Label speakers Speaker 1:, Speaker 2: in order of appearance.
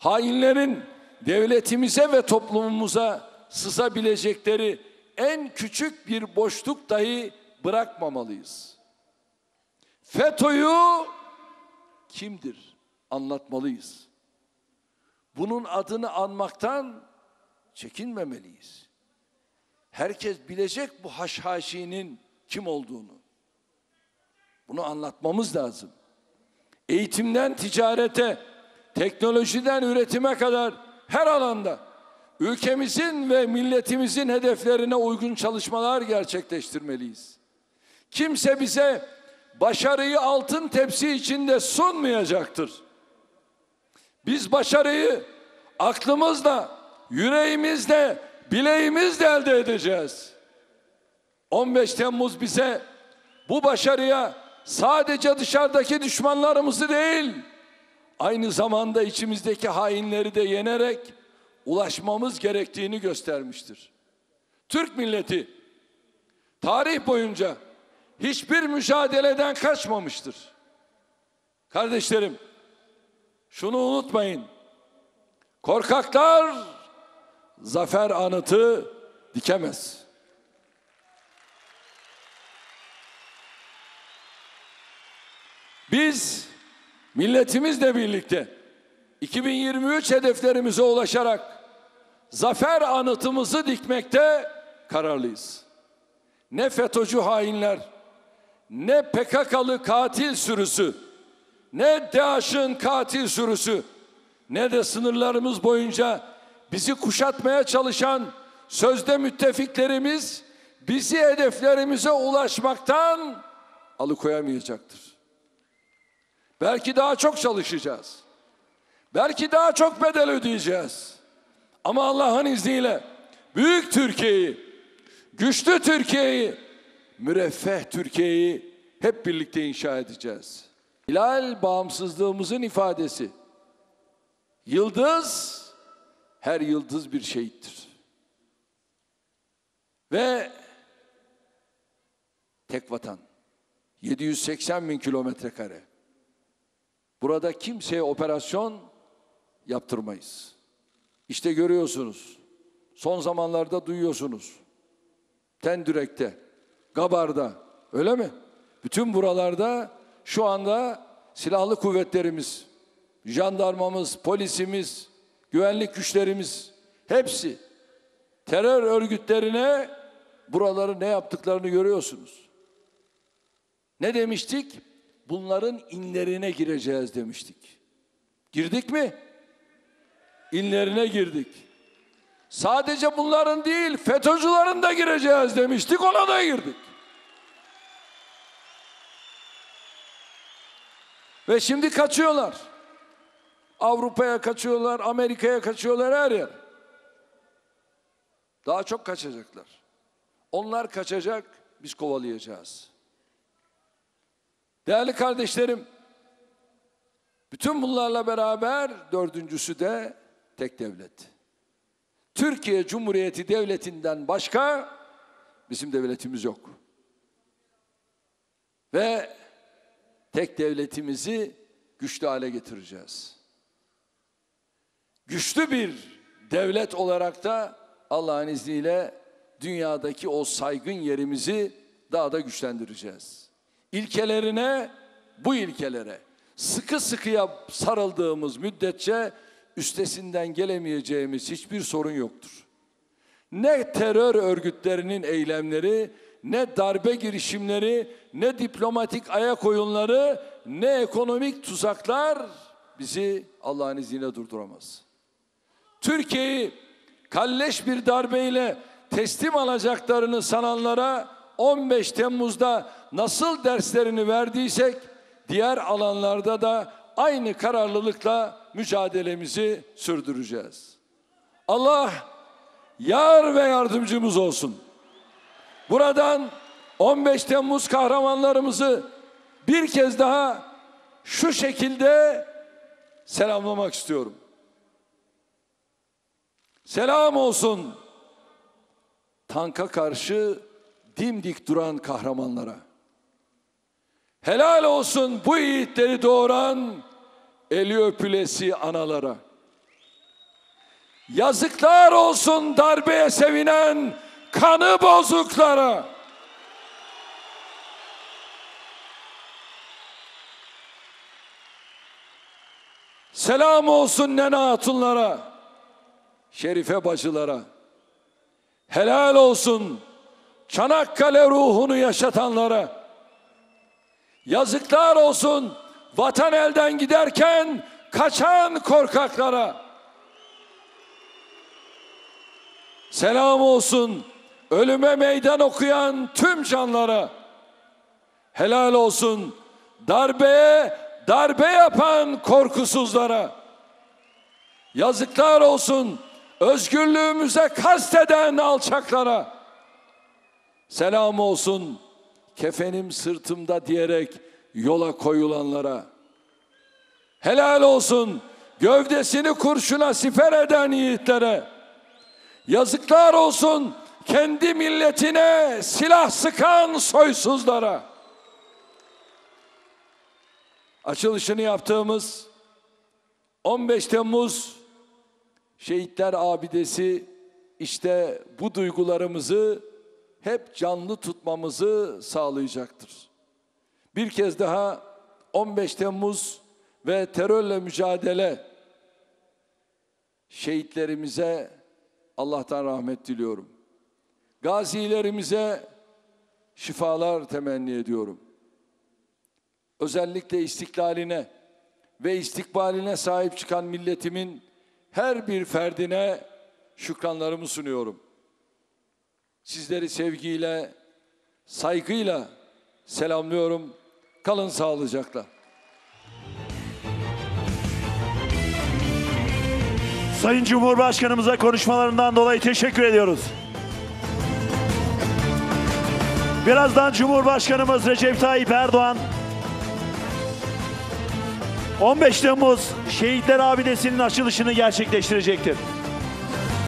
Speaker 1: Hainlerin devletimize ve toplumumuza sızabilecekleri en küçük bir boşluk dahi bırakmamalıyız. FETÖ'yü kimdir anlatmalıyız. Bunun adını anmaktan çekinmemeliyiz. Herkes bilecek bu haşhaşinin kim olduğunu. Bunu anlatmamız lazım. Eğitimden ticarete, teknolojiden üretime kadar her alanda ülkemizin ve milletimizin hedeflerine uygun çalışmalar gerçekleştirmeliyiz. Kimse bize başarıyı altın tepsi içinde sunmayacaktır. Biz başarıyı aklımızla, yüreğimizle, bileğimizle elde edeceğiz. 15 Temmuz bize bu başarıya sadece dışarıdaki düşmanlarımızı değil, aynı zamanda içimizdeki hainleri de yenerek ulaşmamız gerektiğini göstermiştir. Türk milleti tarih boyunca hiçbir mücadeleden kaçmamıştır. Kardeşlerim, şunu unutmayın. Korkaklar zafer anıtı dikemez. Biz milletimizle birlikte 2023 hedeflerimize ulaşarak zafer anıtımızı dikmekte kararlıyız. Ne FETÖ'cü hainler, ne PKK'lı katil sürüsü, ne DAEŞ'ın katil sürüsü, ne de sınırlarımız boyunca bizi kuşatmaya çalışan sözde müttefiklerimiz bizi hedeflerimize ulaşmaktan alıkoyamayacaktır. Belki daha çok çalışacağız. Belki daha çok bedel ödeyeceğiz. Ama Allah'ın izniyle büyük Türkiye'yi, güçlü Türkiye'yi, müreffeh Türkiye'yi hep birlikte inşa edeceğiz. Hilal bağımsızlığımızın ifadesi. Yıldız, her yıldız bir şehittir. Ve tek vatan, 780 bin kilometre kare. Burada kimseye operasyon yaptırmayız. İşte görüyorsunuz. Son zamanlarda duyuyorsunuz. Tendürek'te, Gabar'da öyle mi? Bütün buralarda şu anda silahlı kuvvetlerimiz, jandarmamız, polisimiz, güvenlik güçlerimiz hepsi terör örgütlerine buraları ne yaptıklarını görüyorsunuz. Ne demiştik? Bunların inlerine gireceğiz demiştik. Girdik mi? İnlerine girdik. Sadece bunların değil, FETÖ'cülerin de gireceğiz demiştik, ona da girdik. Ve şimdi kaçıyorlar. Avrupa'ya kaçıyorlar, Amerika'ya kaçıyorlar her yer. Daha çok kaçacaklar. Onlar kaçacak, biz kovalayacağız. Değerli kardeşlerim, bütün bunlarla beraber dördüncüsü de tek devlet. Türkiye Cumhuriyeti Devleti'nden başka bizim devletimiz yok. Ve tek devletimizi güçlü hale getireceğiz. Güçlü bir devlet olarak da Allah'ın izniyle dünyadaki o saygın yerimizi daha da güçlendireceğiz. İlkelerine, bu ilkelere sıkı sıkıya sarıldığımız müddetçe üstesinden gelemeyeceğimiz hiçbir sorun yoktur. Ne terör örgütlerinin eylemleri, ne darbe girişimleri, ne diplomatik ayak oyunları, ne ekonomik tuzaklar bizi Allah'ın izniyle durduramaz. Türkiye'yi kalleş bir darbeyle teslim alacaklarını sananlara 15 Temmuz'da nasıl derslerini verdiysek diğer alanlarda da aynı kararlılıkla mücadelemizi sürdüreceğiz. Allah yar ve yardımcımız olsun. Buradan 15 Temmuz kahramanlarımızı bir kez daha şu şekilde selamlamak istiyorum. Selam olsun tanka karşı dimdik duran kahramanlara. Helal olsun bu yiğitleri doğuran eli öpülesi analara. Yazıklar olsun darbeye sevinen kanı bozuklara. Selam olsun nene hatunlara, şerife bacılara. Helal olsun Çanakkale ruhunu yaşatanlara. Yazıklar olsun vatan elden giderken kaçan korkaklara. Selam olsun ölüme meydan okuyan tüm canlara. Helal olsun darbeye darbe yapan korkusuzlara. Yazıklar olsun özgürlüğümüze kasteden alçaklara. Selam olsun kefenim sırtımda diyerek yola koyulanlara. Helal olsun gövdesini kurşuna siper eden yiğitlere. Yazıklar olsun kendi milletine silah sıkan soysuzlara. Açılışını yaptığımız 15 Temmuz Şehitler Abidesi işte bu duygularımızı hep canlı tutmamızı sağlayacaktır. Bir kez daha 15 Temmuz ve terörle mücadele şehitlerimize Allah'tan rahmet diliyorum. Gazilerimize şifalar temenni ediyorum. Özellikle istiklaline ve istikbaline sahip çıkan milletimin her bir ferdine şükranlarımı sunuyorum. Sizleri sevgiyle, saygıyla selamlıyorum. Kalın sağlıcakla.
Speaker 2: Sayın Cumhurbaşkanımıza konuşmalarından dolayı teşekkür ediyoruz. Birazdan Cumhurbaşkanımız Recep Tayyip Erdoğan 15 Temmuz Şehitler Abidesi'nin açılışını gerçekleştirecektir.